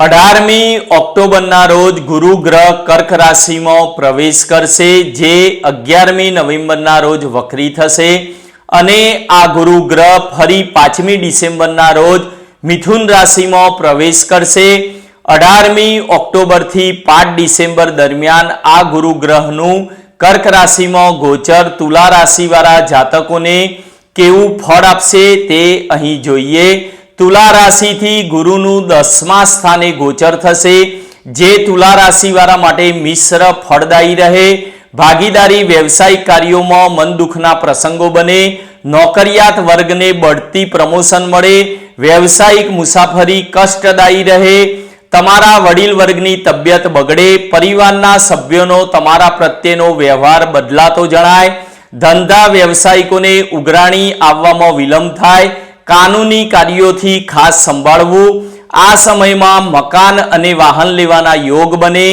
અઢારમી ઓક્ટોબરના રોજ ગુરુ ગ્રહ કર્ક રાશિમાં પ્રવેશ કરશે, જે અગિયારમી નવેમ્બરના રોજ વક્રી થશે અને આ ગુરુ ગ્રહ ફરી પાંચમી ડિસેમ્બરના રોજ મિથુન રાશિમાં પ્રવેશ કરશે. અઢારમી ઓક્ટોબરથી પાંચ ડિસેમ્બર દરમિયાન આ ગુરુ ગ્રહનું કર્ક રાશિમાં ગોચર તુલા રાશિવાળા જાતકોને કેવું ફળ આપશે તે અહીં જોઈએ. તુલા રાશિથી ગુરુનું દસમા સ્થાને ગોચર થશે. જે તુલા રાશિવાળા માટે મિશ્ર ફળદાયી રહે. ભાગીદારી વ્યવસાયિક કાર્યોમાં મન દુઃખના પ્રસંગો બને. નોકરિયાત વર્ગને બઢતી પ્રમોશન મળે. વ્યવસાયિક મુસાફરી કષ્ટદાયી રહે. તમારા વડીલ વર્ગની તબિયત બગડે. પરિવારના સભ્યોનો તમારા પ્રત્યેનો વ્યવહાર બદલાતો જણાય. ધંધા વ્યવસાયિકોને ઉઘરાણી આવવામાં વિલંબ થાય. કાનૂની કાર્યોથી ખાસ સંભાળવું. આ સમયમાં મકાન અને વાહન લેવાના યોગ બને.